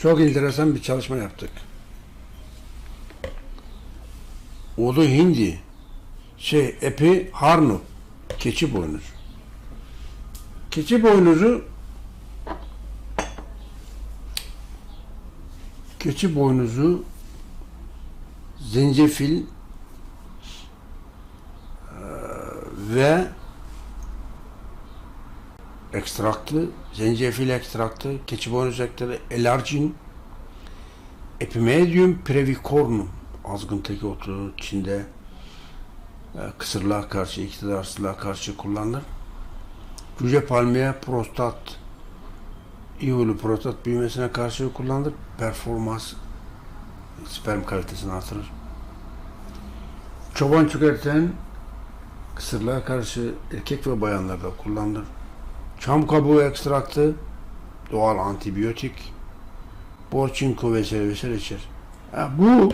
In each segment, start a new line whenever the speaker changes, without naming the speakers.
Çok enteresan bir çalışma yaptık. Odu hindi, şey epi harnu, keçi boynuzu. Keçi boynuzu keçi boynuzu zencefil ve ekstraktı, zencefil ekstraktı, keçi boynuzu ekstraktı, elargin, epimedium brevicornum, azgın teki otu Çin'de e, kısırlığa karşı, iktidarsızlığa karşı kullanılır. Cüce palmiye prostat, İyulu prostat büyümesine karşı kullanılır. Performans, sperm kalitesini artırır. Çoban çökerten kısırlığa karşı erkek ve bayanlarda kullanılır. Çam kabuğu ekstraktı, doğal antibiyotik, bol çinko vesaire vesaire içer. Ha, bu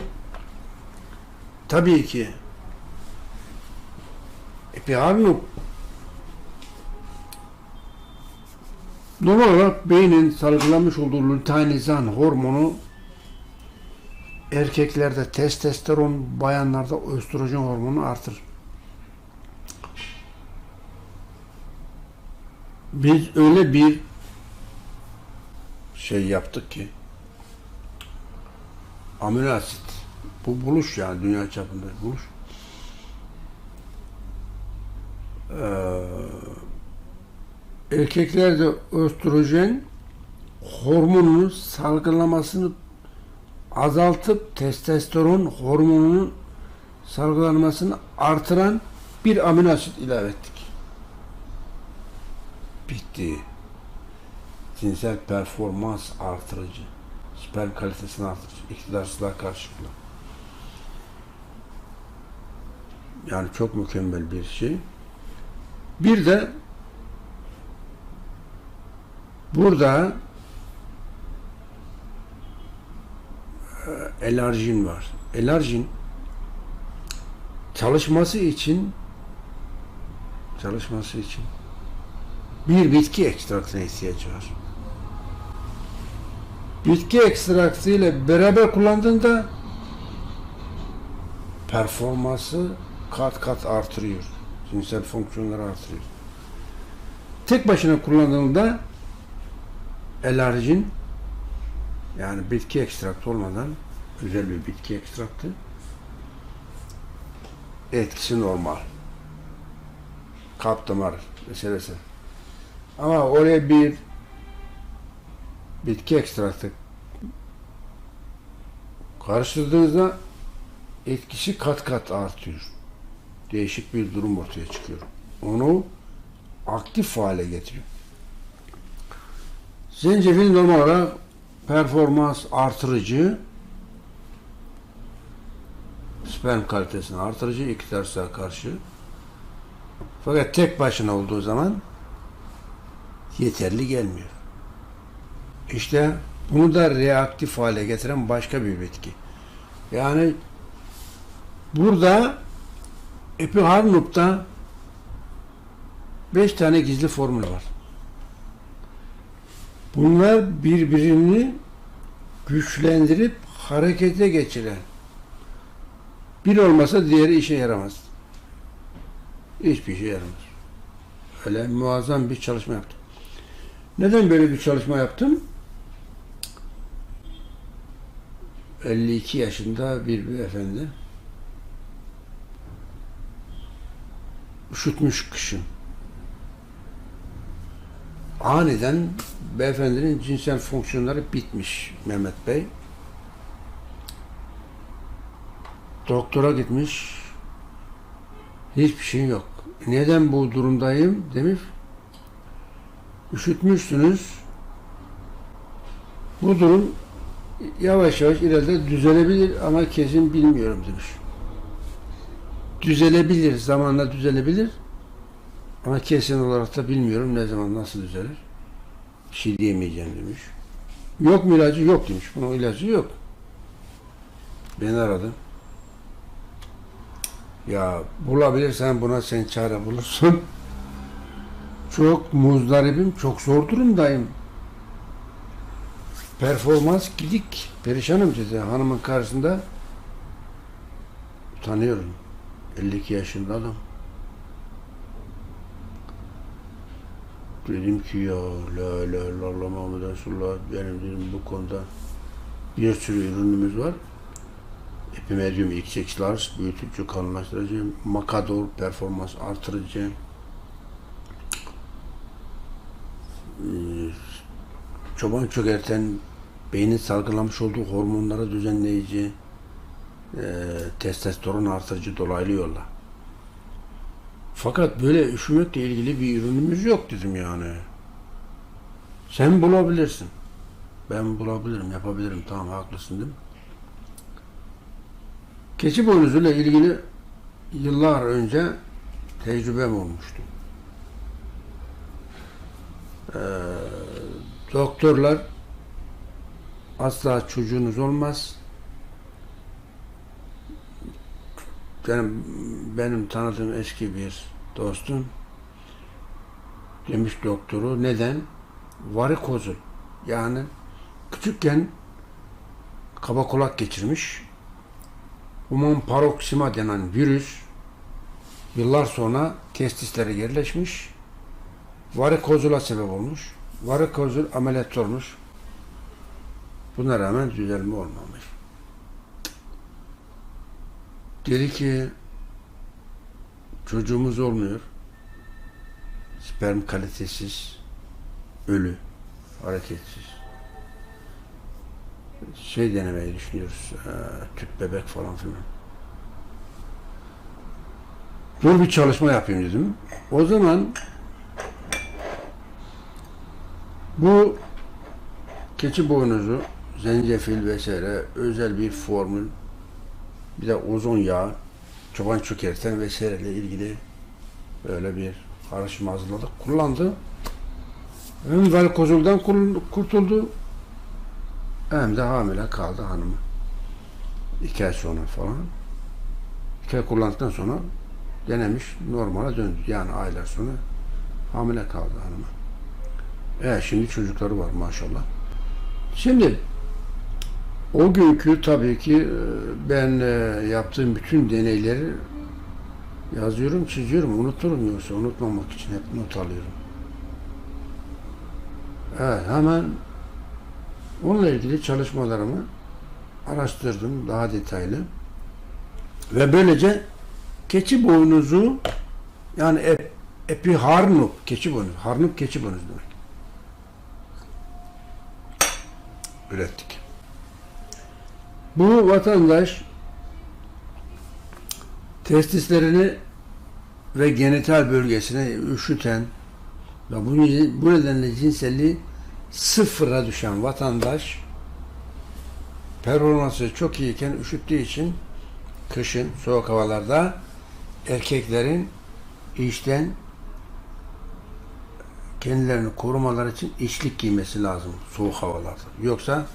tabii ki epiharmon normal olarak beynin salgılamış olduğu luteinizan hormonu erkeklerde testosteron, bayanlarda östrojen hormonu artır. Biz öyle bir şey yaptık ki amino asit bu buluş yani dünya çapında buluş. Ee, erkeklerde östrojen hormonunun salgılamasını azaltıp testosteron hormonunun salgılanmasını artıran bir amino asit ilave ettik. Bitti. Cinsel performans artırıcı, sperm kalitesini artırıcı, iktidarsızlığa karşı kullan. Yani çok mükemmel bir şey. Bir de burada e, elarjin var. Elarjin çalışması için çalışması için bir bitki ekstraktına ihtiyacı var. Bitki ekstraktı ile beraber kullandığında performansı kat kat artırıyor. Cinsel fonksiyonları artırıyor. Tek başına kullandığında elarjin yani bitki ekstraktı olmadan özel bir bitki ekstraktı etkisi normal. Kalp damar meselesi. Ama oraya bir bitki ekstraktı karıştırdığınızda etkisi kat kat artıyor. Değişik bir durum ortaya çıkıyor. Onu aktif hale getiriyor. Zencefil normal olarak performans artırıcı, sperm kalitesini artırıcı iktidarsıza karşı. Fakat tek başına olduğu zaman yeterli gelmiyor. İşte bunu da reaktif hale getiren başka bir bitki. Yani burada Epiharnup'ta beş tane gizli formül var. Bunlar birbirini güçlendirip harekete geçiren. Bir olmasa diğeri işe yaramaz. Hiçbir işe yaramaz. Öyle muazzam bir çalışma yaptım. Neden böyle bir çalışma yaptım? 52 yaşında bir beyefendi üşütmüş kışın. Aniden beyefendinin cinsel fonksiyonları bitmiş Mehmet Bey. Doktora gitmiş. Hiçbir şey yok. Neden bu durumdayım demiş. Üşütmüşsünüz. Bu durum yavaş yavaş ileride düzelebilir ama kesin bilmiyorum demiş. Düzelebilir, zamanla düzelebilir. Ama kesin olarak da bilmiyorum ne zaman nasıl düzelir. Bir şey diyemeyeceğim demiş. Yok mu ilacı? Yok demiş. Bunun ilacı yok. Beni aradı. Ya bulabilirsen buna sen çare bulursun. Çok muzdaribim, çok zor durumdayım. performans gidik. Perişanım dedi hanımın karşısında. Tanıyorum. 52 yaşında adam. Dedim ki ya la la la la Muhammed Resulullah benim dedim bu konuda bir sürü ürünümüz var. Epimedium XX large büyütücü kalınlaştırıcı, makador performans artırıcı, Ee, çoban çökerten beynin salgılamış olduğu hormonları düzenleyici, e, testosteron artırıcı dolaylı yolla. Fakat böyle üşümekle ilgili bir ürünümüz yok dedim yani. Sen bulabilirsin. Ben bulabilirim, yapabilirim. Tamam haklısın dedim. Keçi boynuzuyla ilgili yıllar önce tecrübem olmuştu. Ee, doktorlar asla çocuğunuz olmaz. Benim, benim tanıdığım eski bir dostum demiş doktoru neden? Varikozul yani küçükken kaba kulak geçirmiş. Human paroksima denen virüs yıllar sonra testislere yerleşmiş. Varikozula sebep olmuş. Varikozul ameliyat olmuş. Buna rağmen düzelme olmamış. Dedi ki çocuğumuz olmuyor. Sperm kalitesiz, ölü, hareketsiz. Şey denemeyi düşünüyoruz, e, tüp bebek falan filan. Dur bir çalışma yapayım dedim. O zaman bu keçi boynuzu, zencefil vesaire özel bir formül, bir de ozon yağı, çoban çökerten vesaireyle ilgili böyle bir karışım hazırladık. Kullandı. Hem varkozuldan kul- kurtuldu hem de hamile kaldı hanımı. İki ay sonra falan. İki ay kullandıktan sonra denemiş normale döndü. Yani aylar sonra hamile kaldı hanımı. Evet şimdi çocukları var maşallah. Şimdi o günkü tabii ki e, ben e, yaptığım bütün deneyleri yazıyorum, çiziyorum, unuturum yoksa unutmamak için hep not alıyorum. Evet, hemen onunla ilgili çalışmalarımı araştırdım daha detaylı. Ve böylece keçi boynuzu yani ep, epiharnup keçi boynuzu, harnup keçi boynuzu demek. Ürettik. Bu vatandaş testislerini ve genital bölgesine üşüten ve bu, nedenle cinselliği sıfıra düşen vatandaş performansı çok iyiyken üşüttüğü için kışın soğuk havalarda erkeklerin işten kendilerini korumaları için içlik giymesi lazım soğuk havalarda. Yoksa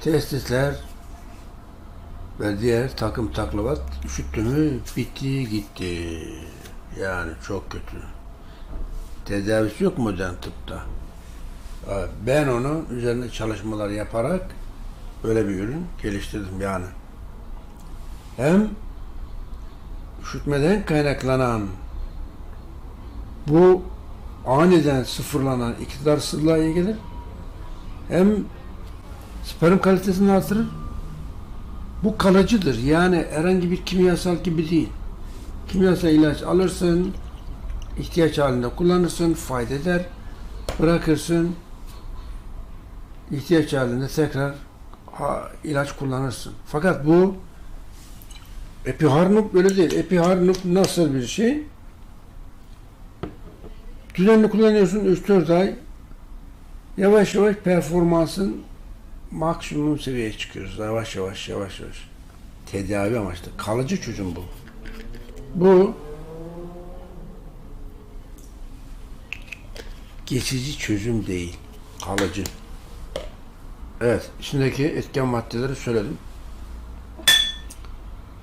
testisler ve diğer takım taklavat üşüttü mü bitti gitti. Yani çok kötü. Tedavisi yok modern tıpta. Ben onu üzerine çalışmalar yaparak böyle bir ürün geliştirdim yani. Hem üşütmeden kaynaklanan bu aniden sıfırlanan iktidarsızlığa iyi gelir. Hem sperm kalitesini artırır. Bu kalıcıdır. Yani herhangi bir kimyasal gibi değil. Kimyasal ilaç alırsın, ihtiyaç halinde kullanırsın, fayda eder, bırakırsın, ihtiyaç halinde tekrar ilaç kullanırsın. Fakat bu epiharnup böyle değil. Epiharnup nasıl bir şey? Düzenli kullanıyorsun 3-4 ay. Yavaş yavaş performansın maksimum seviyeye çıkıyoruz. Yavaş yavaş yavaş yavaş. Tedavi amaçlı. Kalıcı çözüm bu. Bu geçici çözüm değil. Kalıcı. Evet. içindeki etken maddeleri söyledim.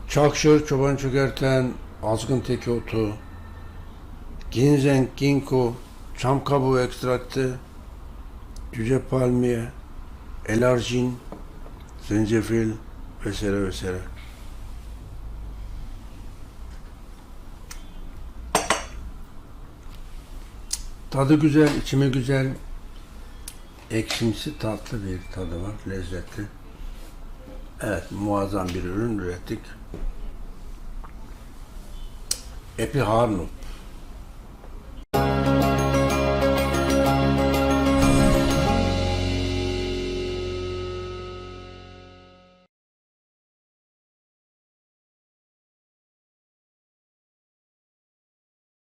Çakşır, çoban çökerten, azgın teki otu, ginseng, ginkgo, çam kabuğu ekstraktı, cüce palmiye, elarjin, zencefil vesaire vesaire. Tadı güzel, içimi güzel. Ekşimsi tatlı bir tadı var, lezzetli. Evet, muazzam bir ürün ürettik. Epi Harnut.